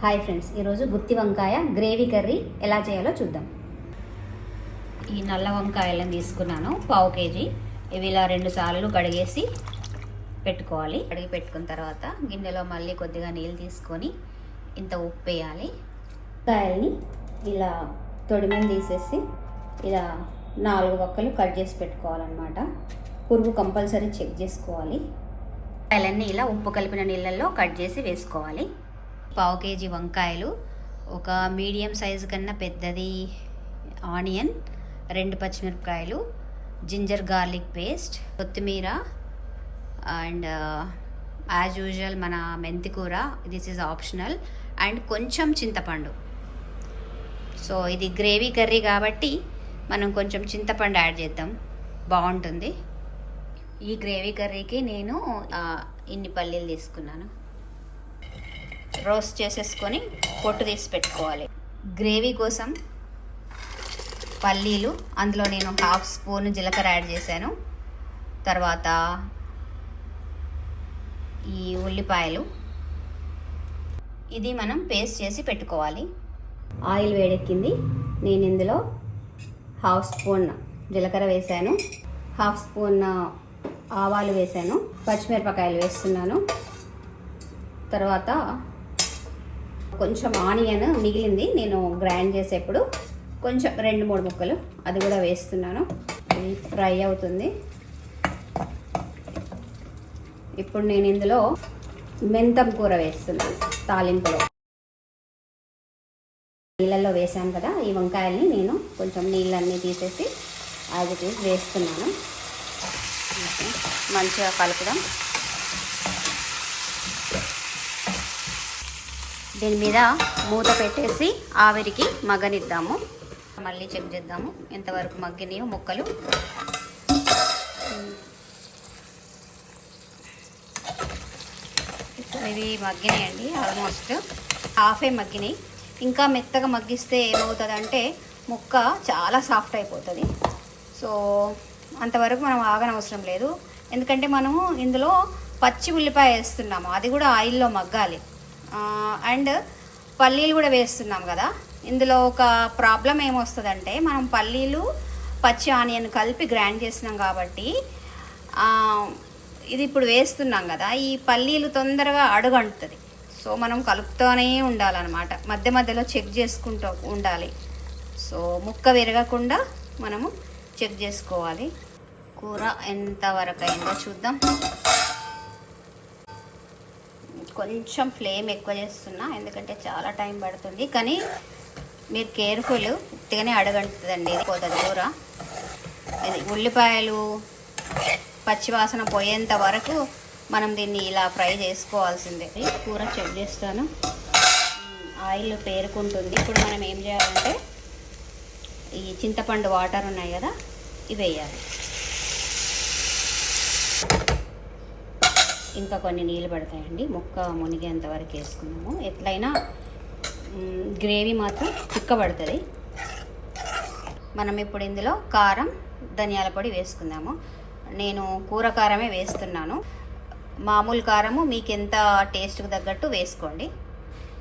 Hi friends ఈరోజు గుత్తి వంకాయ gravy curry ఎలా చేయాలో చూద్దాం. ఈ నల్ల వంకాయలను తీసుకున్నాను పావు కేజీ. ఇవి ఇలా రెండు సార్లు కడిగేసి పెట్టుకోవాలి. కడిగి పెట్టుకున్న తర్వాత గిన్నెలో మళ్ళీ కొద్దిగా నీళ్ళు తీసుకొని ఇంత ఉప్పు వేయాలి వంకాయల్ని ఇలా తొడిమని తీసేసి ఇలా నాలుగు వక్కలు కట్ చేసి పెట్టుకోవాలన్నమాట. పురుగు కంపల్సరీ చెక్ చేసుకోవాలి. కాయలన్నీ ఇలా ఉప్పు కలిపిన నీళ్ళల్లో కట్ చేసి వేసుకోవాలి. పావు కేజీ వంకాయలు ఒక మీడియం సైజు కన్నా పెద్దది ఆనియన్ రెండు పచ్చిమిరపకాయలు జింజర్ గార్లిక్ పేస్ట్ కొత్తిమీర అండ్ యాజ్ యూజువల్ మన మెంతికూర దిస్ ఈజ్ ఆప్షనల్ అండ్ కొంచెం చింతపండు. సో ఇది గ్రేవీ కర్రీ కాబట్టి మనం కొంచెం చింతపండు యాడ్ చేద్దాం. బాగుంటుంది. ఈ గ్రేవీ కర్రీకి నేను ఇన్ని పల్లీలు తీసుకున్నాను. రోస్ట్ చేసేసుకొని పొట్టు తీసి పెట్టుకోవాలి. గ్రేవీ కోసం పల్లీలు అందులో నేను హాఫ్ స్పూన్ జీలకర్ర యాడ్ చేశాను. తర్వాత ఈ ఉల్లిపాయలు. ఇది మనం పేస్ట్ చేసి పెట్టుకోవాలి. ఆయిల్ వేడెక్కింది. నేను ఇందులో హాఫ్ స్పూన్ జీలకర్ర వేశాను. హాఫ్ స్పూన్ ఆవాలు వేశాను. పచ్చిమిరపకాయలు వేస్తున్నాను. తర్వాత కొంచెం ఆనియన్ మిగిలింది. నేను గ్రైండ్ చేసేప్పుడు కొంచెం రెండు మూడు ముక్కలు అది కూడా వేస్తున్నాను. ఇది ఫ్రై అవుతుంది. ఇప్పుడు నేను ఇందులో మెంతం కూర వేస్తున్నాను తాలింపులో. నీళ్ళల్లో వేసాను కదా ఈ వంకాయల్ని నేను కొంచెం నీళ్ళన్నీ తీసేసి అది తీసి వేస్తున్నాను. మంచిగా కలుపుదాం. దీని మీద మూత పెట్టేసి ఆవిరికి మగ్గనిద్దాము. మళ్ళీ చెక్ చేద్దాము ఎంతవరకు మగ్గినాయో ముక్కలు. ఇవి మగ్గినాయండి ఆల్మోస్ట్ హాఫే మగ్గినాయి. ఇంకా మెత్తగా మగ్గిస్తే ఏమవుతుందంటే ముక్క చాలా సాఫ్ట్ అయిపోతుంది. సో అంతవరకు మనం ఆగనవసరం లేదు. ఎందుకంటే మనము ఇందులో పచ్చి ఉల్లిపాయ వేస్తున్నాము అది కూడా ఆయిల్లో మగ్గాలి. అండ్ పల్లీలు కూడా వేస్తున్నాం కదా. ఇందులో ఒక ప్రాబ్లం ఏమొస్తుందంటే మనం పల్లీలు పచ్చి ఆనియన్ కలిపి గ్రైండ్ చేసినాం కాబట్టి ఇది ఇప్పుడు వేస్తున్నాం కదా ఈ పల్లీలు తొందరగా అడుగంటుంది సో మనం కలుపుతూనే ఉండాలన్నమాట. మధ్య మధ్యలో చెక్ చేసుకుంటూ ఉండాలి. సో ముక్క విరగకుండా మనము చెక్ చేసుకోవాలి. కూర ఎంతవరకు అయిందో చూద్దాం. కొంచెం ఫ్లేమ్ ఎక్కువ చేస్తున్నా ఎందుకంటే చాలా టైం పడుతుంది. కానీ మీరు కేర్ఫుల్ ఉత్తిగానే అడగంటుందండి ఇది పోతుంది కూర. ఇది ఉల్లిపాయలు పచ్చివాసన పోయేంత వరకు మనం దీన్ని ఇలా ఫ్రై చేసుకోవాల్సిందే. కూర చెక్ చేస్తాను. ఆయిల్ పేరుకుంటుంది. ఇప్పుడు మనం ఏం చేయాలంటే ఈ చింతపండు వాటర్ ఉన్నాయి కదా ఇవి వేయాలి. ఇంకా కొన్ని నీళ్ళు పడతాయండి. ముక్క మునిగేంత వరకు వేసుకున్నాము. ఎట్లయినా గ్రేవీ మాత్రం చిక్కబడుతుంది మనం ఇప్పుడు ఇందులో కారం ధనియాల పొడి వేసుకుందాము. నేను కూర కారమే వేస్తున్నాను. మామూలు కారము మీకు ఎంత టేస్ట్కి తగ్గట్టు వేసుకోండి.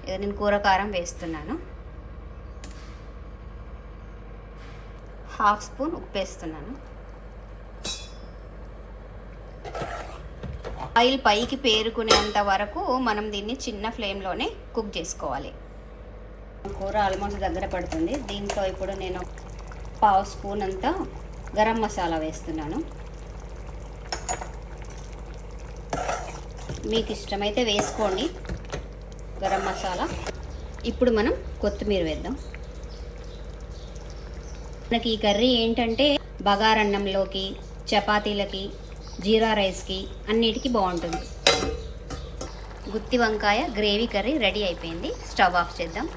నేను కూర కారం వేస్తున్నాను. హాఫ్ స్పూన్ ఉప్పు వేస్తున్నాను. ఆయిల్ పైకి పేరుకునేంత వరకు మనం దీన్ని చిన్న ఫ్లేమ్లోనే కుక్ చేసుకోవాలి. కూర ఆల్మోస్ట్ దగ్గర పడుతుంది. దీంట్లో ఇప్పుడు నేను పావు స్పూన్ అంతా గరం మసాలా వేస్తున్నాను. మీకు ఇష్టమైతే వేసుకోండి. గరం మసాలా. ఇప్పుడు మనం కొత్తిమీర వేద్దాం. మనకి ఈ కర్రీ ఏంటంటే బగారన్నంలోకి చపాతీలకి జీరా రైస్కి అన్నిటికీ బాగుంటుంది. గుత్తి వంకాయ గ్రేవీ కర్రీ రెడీ అయిపోయింది. స్టవ్ ఆఫ్ చేద్దాం.